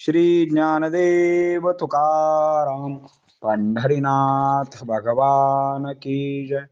श्री ज्ञानदेव तुकाराम। पंढरीनाथ भगवान की जय।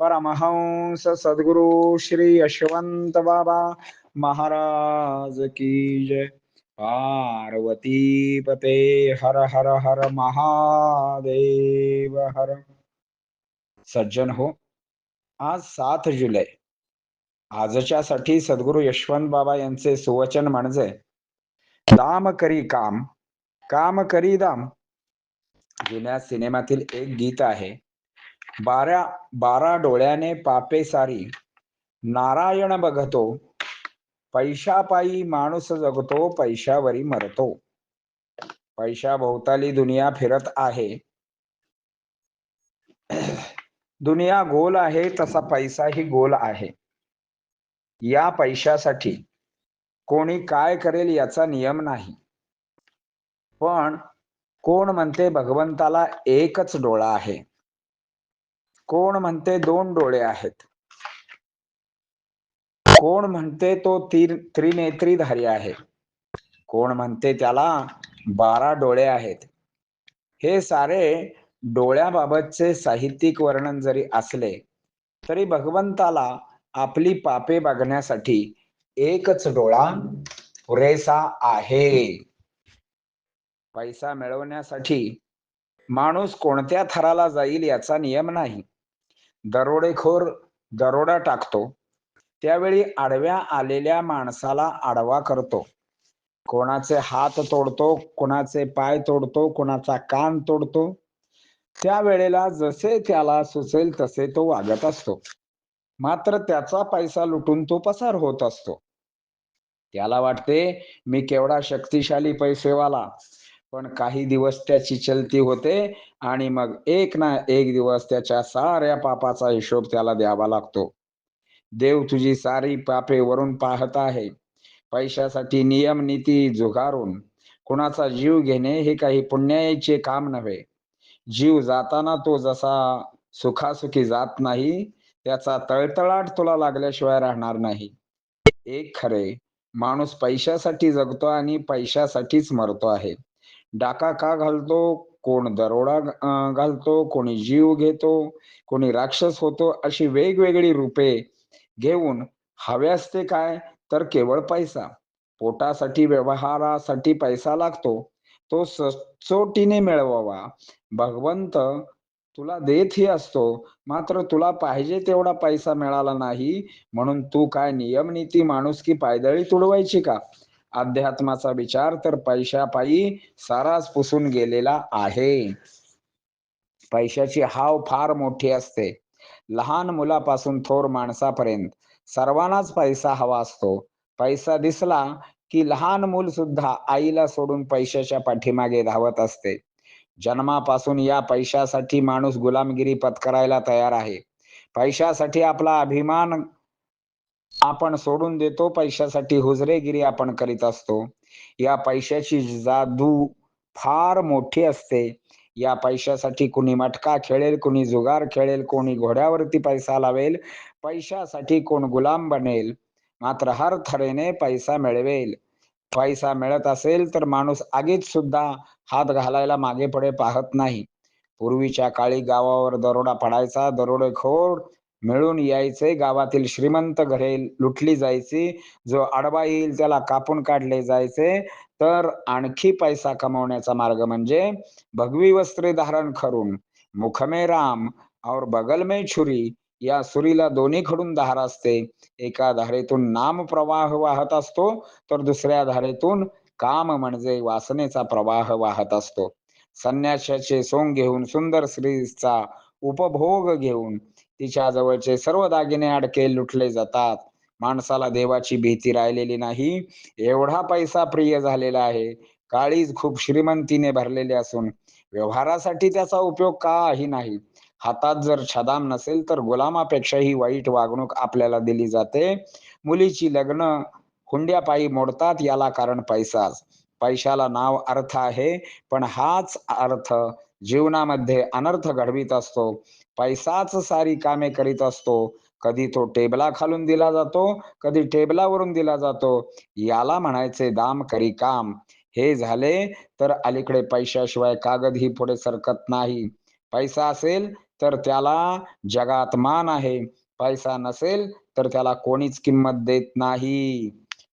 परमहंस सद्गुरु श्री यशवंत बाबा महाराज की जय। पार्वती पते हर हर हर महादेव हर। सज्जन हो आज सात जुलै। आजच्यासाठी सद्गुरु यशवंत बाबा यांचे सुवचन म्हणजे दाम करी काम काम करी दाम जुन्या सिनेमातील एक गीत आहे. बारा बारा डोळ्याने पापे सारी. नारायण बघतो. पैशापायी माणूस जगतो पैशावरी मरतो. पैशा भोवताली दुनिया फिरत आहे. दुनिया गोल आहे तसा पैसाही गोल आहे. या पैशासाठी कोणी काय करेल याचा नियम नाही. पण कोण म्हणते भगवंताला एकच डोळा आहे. कोण म्हणते दोन डोळे आहेत. कोण म्हणते तो तीर त्रिनेत्रीधारी आहे. कोण म्हणते त्याला बारा डोळे आहेत. हे सारे डोळ्याबाबतचे साहित्यिक वर्णन जरी असले तरी भगवंताला आपली पापे बघण्यासाठी एकच डोळा पुरेसा आहे. पैसा मिळवण्यासाठी माणूस कोणत्या थराला जाईल याचा नियम नाही. दरोडेखोर दरोडा टाकतो. त्यावेळी आडव्या आलेल्या माणसाला आडवा करतो. कोणाचे हात तोडतो कोणाचे पाय तोडतो कोणाचा कान तोडतो. त्यावेळेला जसे त्याला सुचेल तसे तो वागत असतो. मात्र त्याचा पैसा लुटून तो पसार होत असतो. त्याला वाटते मी केवढा शक्तिशाली पैसेवाला. पण काही दिवस त्याची चलती होते आणि मग एक ना एक दिवस त्याच्या साऱ्या पापाचा हिशोब त्याला द्यावा लागतो. देव तुझी सारी पापे वरून पाहत आहे. पैशासाठी नियम नीती झुगारून कुणाचा जीव घेणे हे काही पुण्याचे काम नव्हे. जीव जाताना तो जसा सुखासुखी जात नाही त्याचा तळतळाट तुला लागल्याशिवाय राहणार नाही. एक खरे माणूस पैशासाठी जगतो आणि पैशासाठीच मरतो आहे. डाका का घालतो? कोण दरोडा घालतो? कोणी जीव घेतो? कोणी राक्षस होतो? अशी वेगवेगळी रूपे घेऊन हवे असते काय? तर केवळ पैसा. पोटासाठी व्यवहारासाठी पैसा लागतो. तो सचोटीने मिळवावा. भगवंत तुला देतही असतो. मात्र तुला पाहिजे तेवढा पैसा मिळाला नाही. म्हणून तू काय नियम नीती माणूस की पायदळी तुडवायची का? अध्यात्माचा विचार तर पैशापायी साराच पुसून गेलेला आहे. पैशाची हाव फार मोठी असते. लहान मुलापासून थोर माणसापर्यंत सर्वांनाच पैसा हवा असतो. पैसा दिसला की लहान मूल सुद्धा आईला सोडून पैशाच्या पाठीमागे धावत असते. जन्मापासून या पैशासाठी माणूस गुलामगिरी पत्करायला तयार आहे. पैशासाठी आपला अभिमान आपण सोडून देतो पैशासाठी हुजरेगिरी आपण करीत असतो. या पैशाची जादू फार मोठी असते. या पैशासाठी कुणी मटका खेळेल कुणी जुगार खेळेल कोणी घोड्यावरती पैसा लावेल पैशासाठी कोण गुलाम बनेल मात्र हर थरेने पैसा मिळवेल. पैसा मिळत असेल तर माणूस आगीत सुद्धा हात घालायला मागे पुढे पाहत नाही. पूर्वीच्या काळी गावावर दरोडा पडायचा. दरोडेखोर मिळून यायचे. गावातील श्रीमंत घरे लुटली जायची. जो आडवा येईल त्याला कापून काढले जायचे. तर आणखी पैसा कमवण्याचा मार्ग म्हणजे भगवी वस्त्रे धारण करून मुखमे राम और बगल में छुरी या सुरीला दोन्हीकडून धार असते. एका धारेतून नाम प्रवाह वाहत असतो तर दुसऱ्या धारेतून काम म्हणजे वासनेचा प्रवाह वाहत असतो. संन्याशाचे सोंग घेऊन सुंदर स्त्रीचा उपभोग घेऊन तिच्या जवळचे सर्व दागिने अडके लुटले जातात. माणसाला देवाची भीती राहिलेली नाही. एवढा पैसा प्रिय झालेला आहे. काळीज खूप श्रीमंतीने भरलेले असून व्यवहारासाठी त्याचा उपयोग काही नाही. हातात जर छदाम नसेल तर गुलामापेक्षाही वाईट वागणूक आपल्याला दिली जाते. मुलीची लग्न हुंड्यापायी मोडतात याला कारण पैसाच. पैशाला नाव अर्थ आहे पण हाच अर्थ जीवनामध्ये अनर्थ घडवीत असतो. पैसाच सारी कामे करीत असतो. कधी तो टेबला खालून दिला जातो कधी टेबलावरून दिला जातो. याला म्हणायचे दाम करी काम. हे झाले तर अलीकडे पैशाशिवाय कागद ही पुढे सरकत नाही. पैसा असेल तर त्याला जगात मान आहे. पैसा नसेल तर त्याला कोणीच किंमत देत नाही.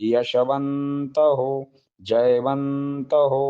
यशवंत हो जयवंत हो